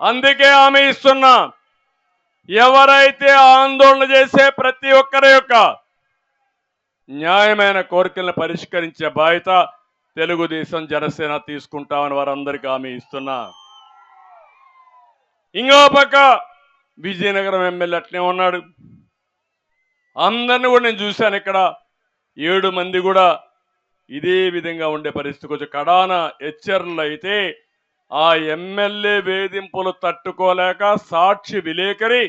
అందుకే ఆమె ఇస్తున్నా. ఎవరైతే ఆందోళన చేసే ప్రతి ఒక్కరి యొక్క న్యాయమైన కోరికలను పరిష్కరించే బాధ్యత తెలుగుదేశం జనసేన తీసుకుంటామని వారందరికీ హామీ ఇస్తున్నా. ఇంకో పక్క విజయనగరం ఎమ్మెల్యే అట్నే ఉన్నాడు. అందరిని కూడా నేను చూశాను ఇక్కడ. ఏడు మంది కూడా ఇదే విధంగా ఉండే పరిస్థితి కొంచెం కడాన హెచ్చర్లు అయితే ఆ ఎమ్మెల్యే వేధింపులు తట్టుకోలేక సాక్షి విలేకరి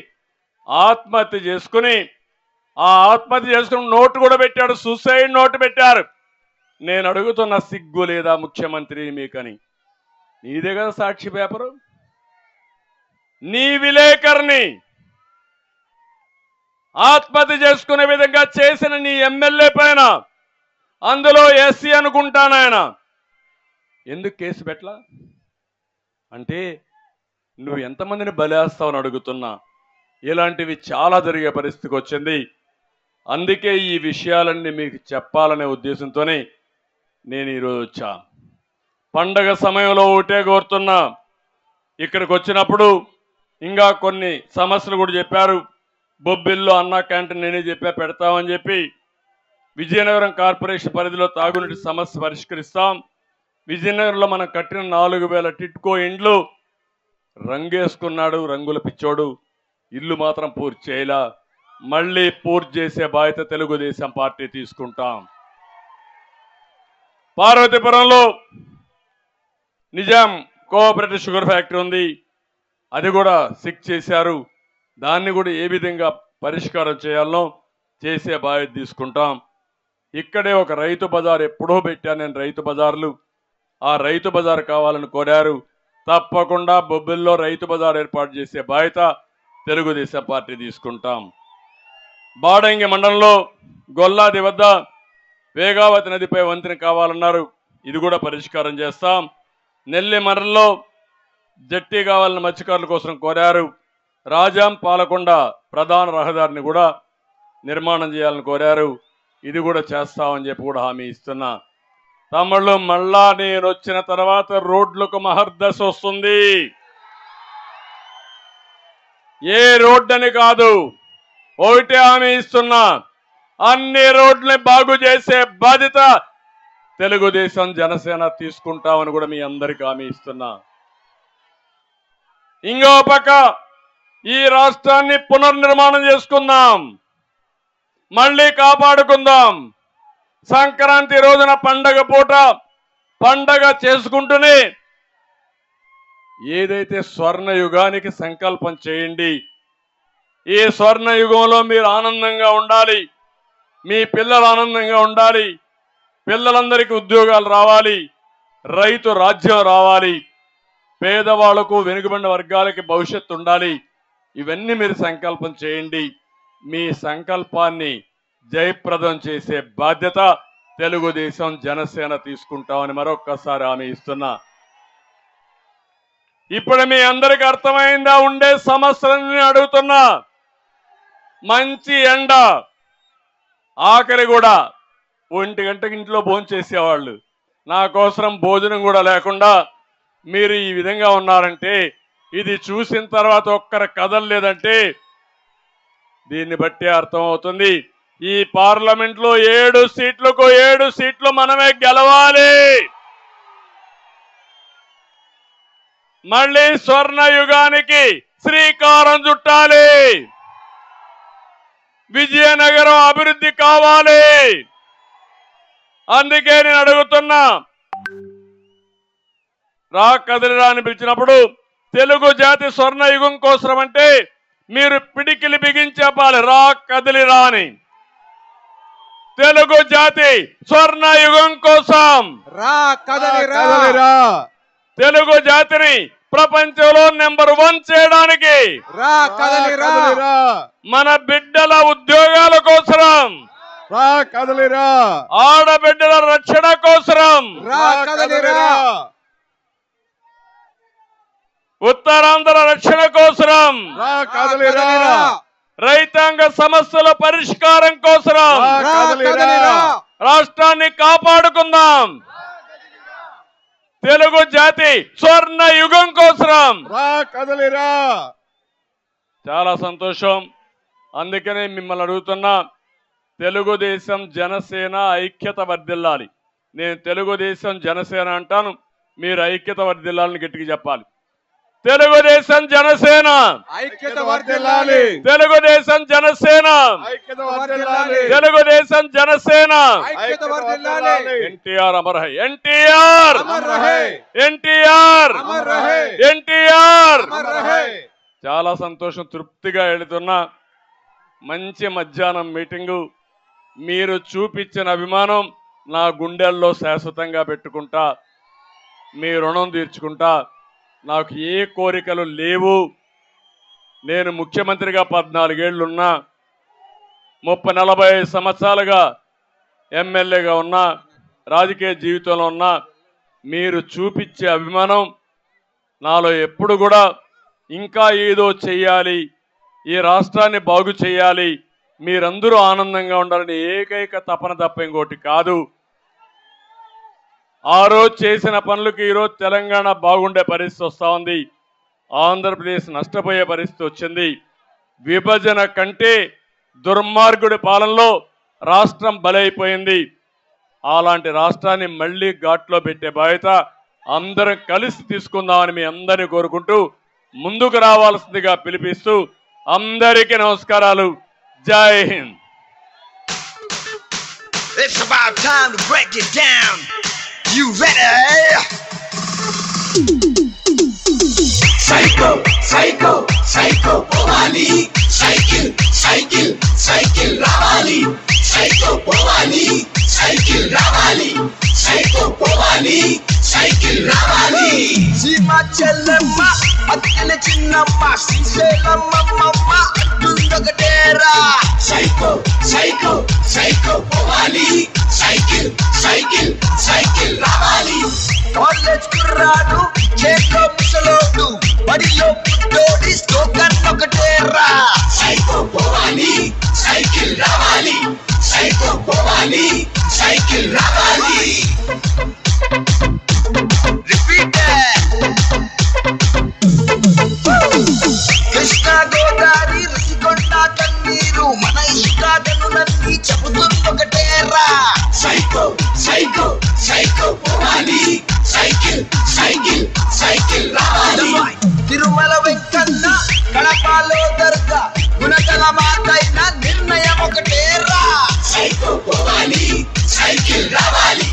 ఆత్మహత్య చేసుకుని ఆ ఆత్మహత్య చేసుకుని నోటు కూడా పెట్టాడు సూసైడ్ నోటు పెట్టారు. నేను అడుగుతున్న సిగ్గు లేదా ముఖ్యమంత్రి మీకని? నీదే కదా సాక్షి పేపరు? నీ విలేకరిని ఆత్మహత్య చేసుకునే విధంగా చేసిన నీ ఎమ్మెల్యే పైన అందులో ఎస్సీ అనుకుంటానాయన ఎందుకు కేసు పెట్టలా? అంటే నువ్వు ఎంతమందిని బలేస్తావని అడుగుతున్నా? ఇలాంటివి చాలా జరిగే పరిస్థితికి వచ్చింది. అందుకే ఈ విషయాలన్నీ మీకు చెప్పాలనే ఉద్దేశంతోనే నేను ఈరోజు వచ్చా. పండగ సమయంలో ఒకటే కోరుతున్నా. ఇక్కడికి వచ్చినప్పుడు ఇంకా కొన్ని సమస్యలు కూడా చెప్పారు. బొబ్బిల్లో అన్నా క్యాంటీన్ నేనే చెప్పా పెడతామని చెప్పి విజయనగరం కార్పొరేషన్ పరిధిలో తాగునీటి సమస్య పరిష్కరిస్తాం. విజయనగరంలో మనం కట్టిన నాలుగు వేల టిట్కో ఇండ్లు రంగేసుకున్నాడు రంగుల పిచ్చోడు. ఇల్లు మాత్రం పూర్తి చేయలా. మళ్ళీ పూర్తి చేసే బాధ్యత తెలుగుదేశం పార్టీ తీసుకుంటాం. పార్వతీపురంలో నిజాం కోఆపరేటివ్ షుగర్ ఫ్యాక్టరీ ఉంది. అది కూడా సిక్ చేశారు. దాన్ని కూడా ఏ విధంగా పరిష్కారం చేయాలో చేసే బాధ్యత తీసుకుంటాం. ఇక్కడే ఒక రైతు బజార్ ఎప్పుడో పెట్టాను నేను రైతు బజార్లు. ఆ రైతు బజార్ కావాలని కోరారు. తప్పకుండా బొబ్బిల్లో రైతు బజార్ ఏర్పాటు చేసే బాధ్యత తెలుగుదేశం పార్టీ తీసుకుంటాం. బాడంగి మండలంలో గొల్లాది వద్ద వేగావతి నదిపై వంతెన కావాలన్నారు. ఇది కూడా పరిష్కారం చేస్తాం. నెల్లి జట్టి కావాలని మత్స్యకారుల కోసం కోరారు. రాజాం పాలకొండ ప్రధాన రహదారిని కూడా నిర్మాణం చేయాలని కోరారు. ఇది కూడా చేస్తామని చెప్పి కూడా హామీ ఇస్తున్నా. తమ్ముళ్ళు మళ్ళా నేను వచ్చిన తర్వాత రోడ్లకు మహర్దశ వస్తుంది. ఏ రోడ్డని కాదు ఒకటే హామీ ఇస్తున్నా. అన్ని రోడ్లని బాగు చేసే బాధ్యత తెలుగుదేశం జనసేన తీసుకుంటామని కూడా మీ అందరికి హామీ ఇస్తున్నా. ఇంకో పక్క ఈ రాష్ట్రాన్ని పునర్నిర్మాణం చేసుకుందాం. మళ్ళీ కాపాడుకుందాం. సంక్రాంతి రోజున పండగ పూట పండగ చేసుకుంటూనే ఏదైతే స్వర్ణ యుగానికి సంకల్పం చేయండి ఈ స్వర్ణ యుగంలో మీరు ఆనందంగా ఉండాలి మీ పిల్లలు ఆనందంగా ఉండాలి పిల్లలందరికీ ఉద్యోగాలు రావాలి రైతు రాజ్యం రావాలి పేదవాళ్ళకు వెనుకబడిన వర్గాలకి భవిష్యత్తు ఉండాలి ఇవన్నీ మీరు సంకల్పం చేయండి. మీ సంకల్పాన్ని జయప్రదం చేసే బాధ్యత తెలుగుదేశం జనసేన తీసుకుంటామని మరొక్కసారి హామీ ఇస్తున్నా. ఇప్పుడు మీ అందరికి అర్థమైందా? ఉండే సమస్యలని అడుగుతున్నా. మంచి ఎండ ఆఖరి కూడా ఒంటి గంటకి ఇంట్లో భోంచేసేవాళ్ళు నా కోసం భోజనం కూడా లేకుండా మీరు ఈ విధంగా ఉన్నారంటే ఇది చూసిన తర్వాత ఒక్కరు కదలలేదంటే దీన్ని బట్టి అర్థమవుతుంది. ఈ పార్లమెంట్లో ఏడు సీట్లకు ఏడు సీట్లు మనమే గెలవాలి. మళ్ళీ స్వర్ణ యుగానికి శ్రీకారం చుట్టాలి. విజయనగరం అభివృద్ధి కావాలి. అందుకే నేను అడుగుతున్నా రా కదిలిరా అని పిలిచినప్పుడు తెలుగు జాతి స్వర్ణ యుగం కోసం అంటే మీరు పిడికిలి బిగించి చెప్పాలి రా కదిలిరా అని తెలుగు జాతి స్వర్ణ యుగం కోసం. రా కదలి రా. కదలిరా తెలుగు జాతిని ప్రపంచంలో నెంబర్ వన్ చేయడానికి. రా కదలి రా. కదలిరా మన బిడ్డల ఉద్యోగాల కోసరం. రా కదలిరా ఆడబిడ్డల రక్షణ కోసరం. రా ఉత్తరాంధ్ర రక్షణ కోసరం. రా కదలిరా రైతాంగ సమస్యల పరిష్కారం రా రాష్ట్రాన్ని కాపాడుకుందాం. తెలుగు జాతి స్వర్ణ యుగం కోసం. రా కదలిరా. చాలా సంతోషం. అందుకనే మిమ్మల్ని అడుగుతున్నా తెలుగుదేశం జనసేన ఐక్యత వర్ధిల్లాలి. నేను తెలుగుదేశం జనసేన అంటాను మీరు ఐక్యత వర్ధిల్లాలని గట్టిగా చెప్పాలి. తెలుగుదేశం జనసేన. ఐక్యత వర్ధిల్లాలి తెలుగుదేశం జనసేన. ఐక్యత వర్ధిల్లాలి తెలుగుదేశం జనసేన. ఐక్యత వర్ధిల్లాలి ఎన్టీఆర్ అమర్ హై ఎన్టీఆర్. అమర్ రహే ఎన్టీఆర్. అమర్ రహే ఎన్టీఆర్. అమర్ రహే చాలా సంతోషం తృప్తిగా వెళుతున్నా మంచి మధ్యాహ్నం మీటింగు. మీరు చూపించిన అభిమానం నా గుండెల్లో శాశ్వతంగా పెట్టుకుంటా మీ రుణం తీర్చుకుంటా నాకు ఏ కోరికలు లేవు. నేను ముఖ్యమంత్రిగా పద్నాలుగేళ్ళున్నా ముప్పై నలభై సంవత్సరాలుగా ఎమ్మెల్యేగా ఉన్నా రాజకీయ జీవితంలో ఉన్నా మీరు చూపించే అభిమానం నాలో ఎప్పుడు కూడా ఇంకా ఏదో చెయ్యాలి ఈ రాష్ట్రాన్ని బాగు చేయాలి మీరందరూ ఆనందంగా ఉండాలని ఏకైక తపన తప్ప ఇంకోటి కాదు. ఆ రోజు చేసిన పనులకు ఈరోజు తెలంగాణ బాగుండే పరిస్థితి వస్తూ ఉంది. ఆంధ్రప్రదేశ్ నష్టపోయే పరిస్థితి వచ్చింది. విభజన కంటే దుర్మార్గుడి పాలనలో రాష్ట్రం బలైపోయింది. అలాంటి రాష్ట్రాన్ని మళ్ళీ ఘాట్లో పెట్టే బాధ్యత అందరం కలిసి తీసుకుందామని మీ అందరినీ కోరుకుంటూ ముందుకు రావాల్సిందిగా పిలిపిస్తూ అందరికీ నమస్కారాలు. జై Hind. It's about time to break it down. You ready? Psycho, psycho, psycho, Bhavani. Cycle, cycle, cycle, Ravali. Psycho, Bhavani. Cycle, Ravali. Psycho, Bhavani. Cycle, Ravali. Zima chelema, atene chinnamma, siselamma mamma, dundagadera. Psycho, psycho, psycho, Bhavani. Money. Cycle cycle పోవాలి. Cycle cycle cycle రావాలి. తిరుమల వెంకన్న కడపలో దర్గా గుణకల మాట నిర్ణయం ఒకటేరా. Cycle పోవాలి cycle రావాలి.